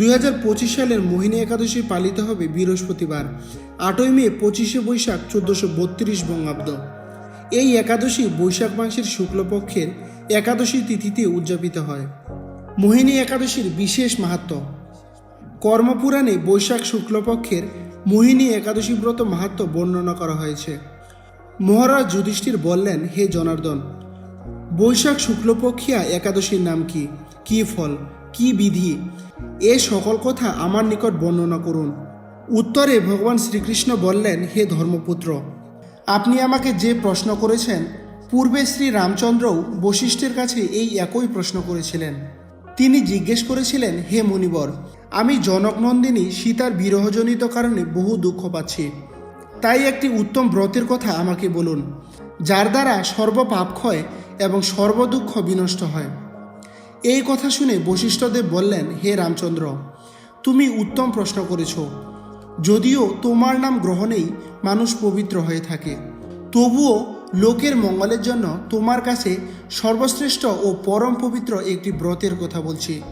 দুই হাজার পঁচিশ সালের মোহিনী একাদশী পালিত হবে বৃহস্পতিবার, আটই মে পঁচিশে বৈশাখ চোদ্দোশো বত্রিশ বঙ্গাব্দ। এই একাদশী বৈশাখ মাসের শুক্লপক্ষের একাদশী তিথিতে উদযাপিত হয়। মোহিনী একাদশীর বিশেষ মাহাত্ম্য কর্মপুরাণে বৈশাখ শুক্লপক্ষের মোহিনী একাদশী ব্রত মাহাত্ম্য বর্ণনা করা হয়েছে। মহারাজ যুধিষ্ঠির বললেন, হে জনার্দন, বৈশাখ শুক্লপক্ষিয়া একাদশীর নাম কি? কি ফল? কি বিধি? এ সকল কথা আমার নিকট বর্ণনা করুন। উত্তরে ভগবান শ্রীকৃষ্ণ বললেন, হে ধর্মপুত্র, আপনি আমাকে যে প্রশ্ন করেছেন, পূর্বে শ্রী রামচন্দ্রও বশিষ্ঠের কাছে এই একই প্রশ্ন করেছিলেন। তিনি জিজ্ঞেস করেছিলেন, হে মুনিবর, আমি জনকনন্দিনী সীতার বিরহজনিত কারণে বহু দুঃখ পাচ্ছি। তাই একটি উত্তম ব্রতের কথা আমাকে বলুন, যার দ্বারা সর্বপাপ ক্ষয় এবং সর্বদুঃখ বিনষ্ট হয়। এই কথা শুনে বশিষ্ঠদেব বললেন, হে রামচন্দ্র, তুমি উত্তম প্রশ্ন করেছ। যদিও তোমার নাম গ্রহণেই মানুষ পবিত্র হয়ে থাকে। তবুও লোকের মঙ্গলের জন্য তোমার কাছে সর্বশ্রেষ্ঠ ও পরম পবিত্র একটি ব্রতের কথা বলছি।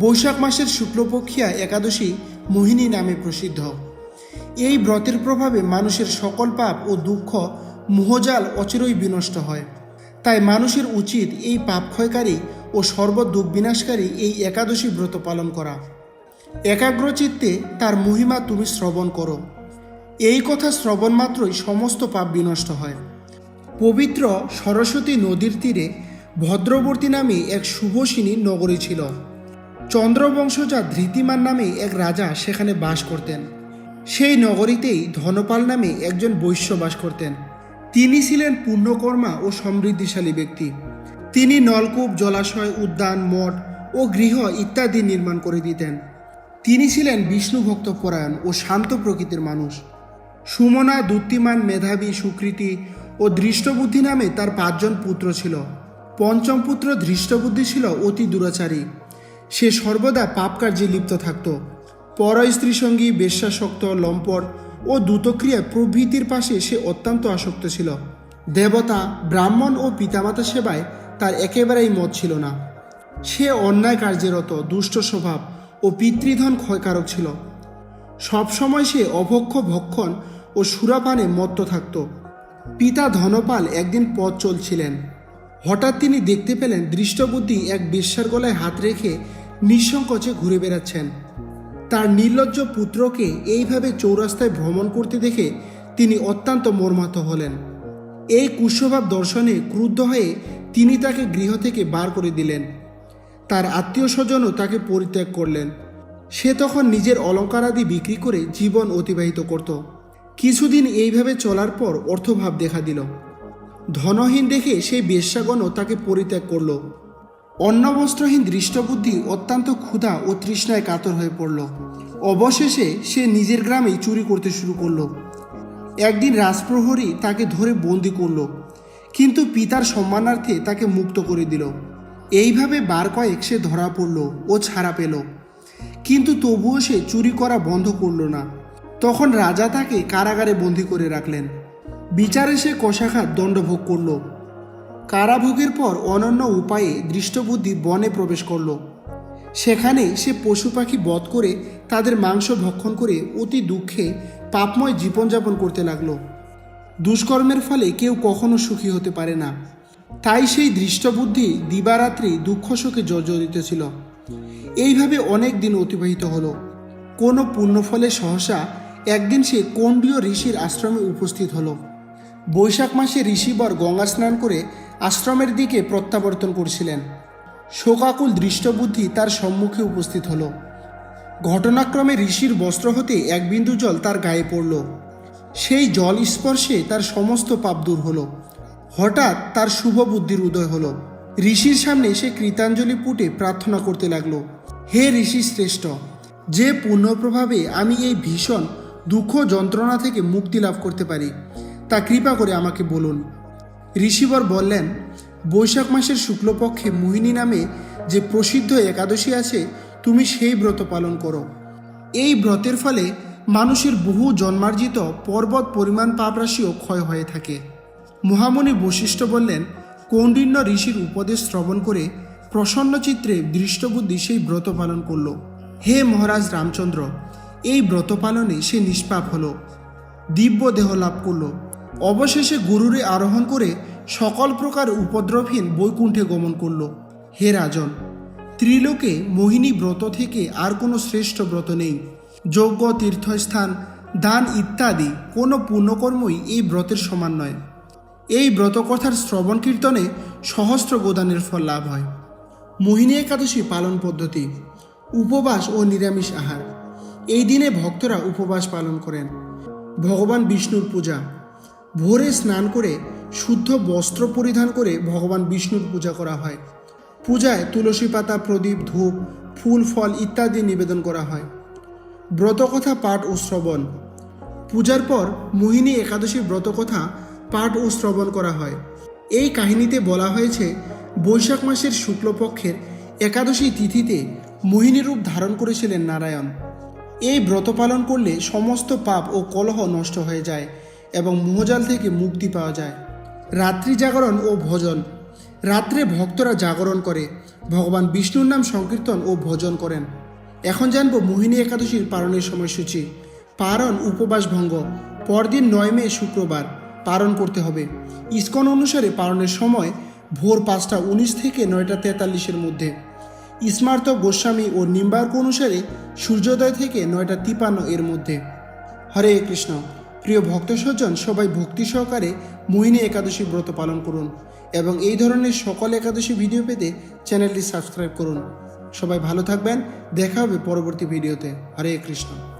বৈশাখ মাসের শুক্লপক্ষিয়া একাদশী মোহিনী নামে প্রসিদ্ধ। এই ব্রতের প্রভাবে মানুষের সকল পাপ ও দুঃখ, মোহজাল অচিরই বিনষ্ট হয়। তাই মানুষের উচিত এই পাপ ক্ষয়কারী ও সর্বদুঃখ বিনাশকারী এই একাদশী ব্রত পালন করা। একাগ্রচিত্তে তার মহিমা তুমি শ্রবণ করো। এই কথা শ্রবণ মাত্রই সমস্ত পাপ বিনষ্ট হয়। পবিত্র সরস্বতী নদীর তীরে ভদ্রবর্তী নামে এক শুভসিনী নগরী ছিল। চন্দ্রবংশজা ধৃতিমান নামে এক রাজা সেখানে বাস করতেন। সেই নগরীতেই ধনপাল নামে একজন বৈশ্য বাস করতেন। তিনি ছিলেন পুণ্যকর্মা ও সমৃদ্ধিশালী ব্যক্তি। তিনি নলকূপ, জলাশয়, উদ্যান, মঠ ও গৃহ ইত্যাদি নির্মাণ করে দিতেন। তিনি ছিলেন বিষ্ণু ভক্ত পরায়ণ ও শান্ত প্রকৃতির মানুষ। সুমনা দুত্তিমান মেধাবী সুকৃতি ও দৃষ্টবুদ্ধি নামে তার পাঁচজন পুত্র ছিল। পঞ্চম পুত্র দৃষ্টবুদ্ধি ছিল অতি দুরাচারী। সে সর্বদা পাপ কার্যে লিপ্ত থাকত। পর স্ত্রী সঙ্গী বেশ্যাসক্ত, লম্পট ও দ্রুতক্রিয়া প্রভৃতির পাশে সে অত্যন্ত আসক্ত ছিল। দেবতা, ব্রাহ্মণ ও পিতামাতা সেবায় তার একেবারেই মত ছিল না। সে অন্যায় কার্যরত, দুষ্ট স্বভাব ও পিতৃধন ক্ষয়কারক ছিল। সবসময় সে অভক্ষ, ভক্ষণ ও সুরাপানে মত্ত থাকত। পিতা ধনপাল একদিন পথ চলছিলেন। হঠাৎ তিনি দেখতে পেলেন দৃষ্টবুদ্ধি এক বেশ্যার গলায় হাত রেখে নিঃসংকোচে ঘুরে বেড়াচ্ছেন। তার নির্লজ্জ পুত্রকে এইভাবে চৌরাস্তায় ভ্রমণ করতে দেখে তিনি অত্যন্ত মর্মাহত হলেন। এই কুস্বভাব দর্শনে ক্রুদ্ধ হয়ে তিনি তাকে গৃহ থেকে বার করে দিলেন। তার আত্মীয় স্বজনও তাকে পরিত্যাগ করলেন। সে তখন নিজের অলঙ্কারাদি বিক্রি করে জীবন অতিবাহিত করত। কিছুদিন এইভাবে চলার পর অর্থভাব দেখা দিল। ধনহীন দেখে সেই বেশ্যাগণও তাকে পরিত্যাগ করল। অন্নবস্ত্রহীন দৃষ্টবুদ্ধি অত্যন্ত ক্ষুধা ও তৃষ্ণায় কাতর হয়ে পড়ল। অবশেষে সে নিজের গ্রামেই চুরি করতে শুরু করল। একদিন রাজপ্রহরী তাকে ধরে বন্দি করল। কিন্তু পিতার সম্মানার্থে তাকে মুক্ত করে দিল। এইভাবে বার কয়েক সে ধরা পড়ল ও ছাড়া পেল। কিন্তু তবুও সে চুরি করা বন্ধ করল না। তখন রাজা তাকে কারাগারে বন্দি করে রাখলেন। বিচারে সে কষাঘাত দণ্ডভোগ করল। কারাভোগের পর অনন্য উপায়ে দৃষ্টবুদ্ধি বনে প্রবেশ করল। সেখানে সে পশু পাখি বধ করে তাদের মাংস ভক্ষণ করে অতি দুঃখে পাপময় জীবনযাপন করতে লাগল। দুষ্কর্মের ফলে কেউ কখনো সুখী হতে পারে না। তাই সেই দৃষ্টবুদ্ধি দিবারাত্রি দুঃখ শোকে জর্জরিত ছিল। এইভাবে অনেক দিন অতিবাহিত হলো। কোনো পুণ্যফলে সহসা একদিন সে কণ্ডীয় ঋষির আশ্রমে উপস্থিত হলো। বৈশাখ মাসে ঋষিবর গঙ্গা স্নান করে আশ্রমের দিকে প্রত্যাবর্তন করছিলেন। শোকাকুল দৃষ্টবুদ্ধি তার সম্মুখে উপস্থিত হলো। ঘটনাক্রমে ঋষির বস্ত্র হতে এক বিন্দু জল তার গায়ে পড়ল। সেই জল স্পর্শে তার সমস্ত পাপ দূর হলো। হঠাৎ তার শুভ বুদ্ধির উদয় হলো। ঋষির সামনে সে কৃতাঞ্জলি পুটে প্রার্থনা করতে লাগল, হে ঋষি শ্রেষ্ঠ, যে পুণ্যপ্রভাবে আমি এই ভীষণ দুঃখ যন্ত্রণা থেকে মুক্তি লাভ করতে পারি, তা কৃপা করে আমাকে বলুন। ঋষিবর বললেন, বৈশাখ মাসের শুক্লপক্ষে মোহিনী নামে যে প্রসিদ্ধ একাদশী আছে, তুমি সেই ব্রত পালন করো। এই ব্রতের ফলে মানুষের বহু জন্মার্জিত পর্বত পরিমাণ পাপরাশিও ক্ষয় হয়ে থাকে। মহামণি বশিষ্ঠ বললেন কৌণ্ডিন্য ঋষির উপদেশ শ্রবণ করে প্রসন্ন চিত্রে দৃষ্টবুদ্ধি সেই ব্রত পালন করল। হে মহারাজ রামচন্দ্র, এই ব্রত পালনে সে নিষ্পাপ হল। দিব্য দেহ লাভ করল। অবশেষে গরুরে আরোহণ করে সকল প্রকার উপদ্রবহীন বৈকুণ্ঠে গমন করল। হে রাজন, ত্রিলোকে মোহিনী ব্রত থেকে আর কোনো শ্রেষ্ঠ ব্রত নেই। যজ্ঞ, তীর্থস্থান, দান ইত্যাদি কোনো পুণ্যকর্মই এই ব্রতের সমান নয়। এই ব্রতকথার শ্রবণ কীর্তনে সহস্র গোদানের ফল লাভ হয়। মোহিনী একাদশী পালন পদ্ধতি, উপবাস ও নিরামিষ আহার। এই দিনে ভক্তরা উপবাস পালন করেন। ভগবান বিষ্ণুর পূজা, ভোরে স্নান করে শুদ্ধ বস্ত্র পরিধান করে ভগবান বিষ্ণুর পূজা করা হয়। পূজায় তুলসী পাতা, প্রদীপ, ধূপ, ফুল, ফল ইত্যাদি নিবেদন করা হয়। ব্রতকথা পাঠ ও শ্রবণ। পূজার পর মোহিনী একাদশী ব্রতকথা পাঠ ও শ্রবণ করা হয়। এই কাহিনীতে বলা হয়েছে, বৈশাখ মাসের শুক্লপক্ষের একাদশী তিথিতে মোহিনী রূপ ধারণ করেছিলেন নারায়ণ। এই ব্রত পালন করলে সমস্ত পাপ ও কলহ নষ্ট হয়ে যায় এবং মোহজাল থেকে মুক্তি পাওয়া যায়। রাত্রি জাগরণ ও ভজন। রাত্রে ভক্তরা জাগরণ করে। ভগবান বিষ্ণুর নাম সংকীর্তন ও ভজন করেন। এখন জানব মোহিনী একাদশীর পালনের সময়সূচি। পারণ, উপবাস, ভঙ্গ। পরদিন নয় মে, শুক্রবার। পালন করতে হবে। ইস্কন অনুসারে পালনের সময় ভোর পাঁচটা উনিশ থেকে নয়টা তেতাল্লিশের মধ্যে। স্মার্ত গোস্বামী ও নিম্বার্ক অনুসারে সূর্যোদয় থেকে নয়টা তিপান্ন এর মধ্যে। হরে কৃষ্ণ। প্রিয় ভক্ত সজ্জন সবাই ভক্তি সহকারে মোহিনী একাদশী ব্রত পালন করুন এবং এই ধরনের সকল একাদশী ভিডিও পেতে চ্যানেলটি সাবস্ক্রাইব করুন। সবাই ভালো থাকবেন। দেখা হবে পরবর্তী ভিডিওতে। হরে কৃষ্ণ।